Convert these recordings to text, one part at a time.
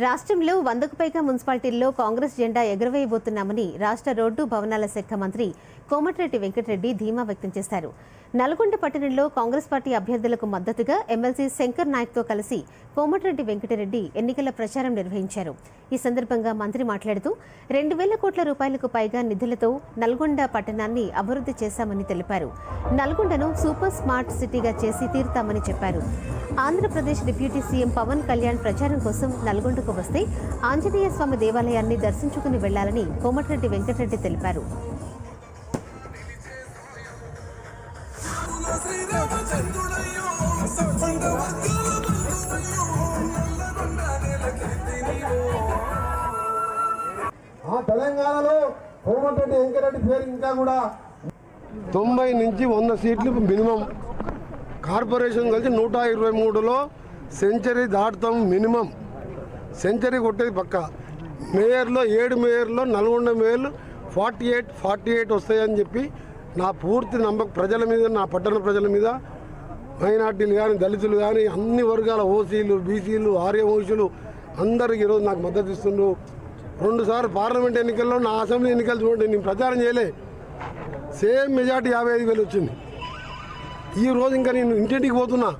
రాష్ట్రంలో వందకు పైగా మున్సిపాలిటీల్లో కాంగ్రెస్ జెండా ఎగురవేయబోతున్నామని రాష్ట్ర రోడ్డు భవనాల శాఖ మంత్రి కోమటిరెడ్డి వెంకటరెడ్డి ధీమా వ్యక్తం చేశారు. నల్గొండ పట్టణంలో కాంగ్రెస్ పార్టీ అభ్యర్థులకు మద్దతుగా ఎమ్మెల్సీ శంకర్ నాయక్తో కలిసి కోమటిరెడ్డి వెంకటరెడ్డి ఎన్నికల ప్రచారం నిర్వహించారు. ఈ సందర్భంగా మంత్రి మాట్లాడుతూ రెండు వేల కోట్ల రూపాయలకు పైగా నిధులతో నల్గొండ పట్టణాన్ని అభివృద్ధి చేశామని తెలిపారు. నల్గొండను సూపర్ స్మార్ట్ సిటీగా చేసి తీరుతామని చెప్పారు. ఆంధ్రప్రదేశ్ డిప్యూటీ సీఎం పవన్ కళ్యాణ్ ప్రచారం కోసం నల్గొండకు వస్తే ఆంజనేయ స్వామి దేవాలయాన్ని దర్శించుకుని వెళ్ళాలని కోమటిరెడ్డి వెంకటరెడ్డి తెలిపారు. తెలంగాణలో కోమటిరెడ్డి వెంకరెడ్డి పేరు ఇంకా కూడా తొంభై నుంచి వంద సీట్లు మినిమం. కార్పొరేషన్ కలిసి నూట ఇరవై మూడులో సెంచరీ దాటుతాం మినిమం. సెంచరీ కొట్టేది పక్క. మేయర్లో ఏడు మేయర్లో నల్గొండ మేయర్లు ఫార్టీ ఎయిట్ ఫార్టీ ఎయిట్ వస్తాయని చెప్పి నా పూర్తి నమ్మక ప్రజల మీద నా పట్టణ ప్రజల మీద మైనార్టీలు కానీ దళితులు కానీ అన్ని వర్గాల ఓసీలు బీసీలు ఆర్యవంశులు అందరికి ఈరోజు నాకు మద్దతు ఇస్తుండ్రు. రెండుసార్లు పార్లమెంట్ ఎన్నికల్లో నా అసెంబ్లీ ఎన్నికలు చూడండి నేను ప్రచారం చేయలే. సేమ్ మెజార్టీ యాభై ఐదు వేలు వచ్చింది. ఈ రోజు ఇంకా నేను ఇంటింటికి పోతున్నా.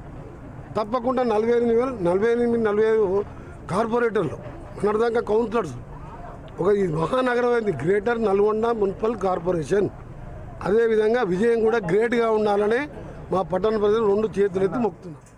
తప్పకుండా నలభై ఎనిమిది వేలు నలభై ఎనిమిది నలభై ఐదు కార్పొరేటర్లు మొన్నటిదాకా కౌన్సిలర్స్. ఒక ఈ మహానగరం అయింది గ్రేటర్ నల్గొండ మున్సిపల్ కార్పొరేషన్. అదేవిధంగా విజయం కూడా గ్రేట్గా ఉండాలని మా పట్టణ ప్రజలు రెండు చేతులెత్తి మొక్కుతున్నారు.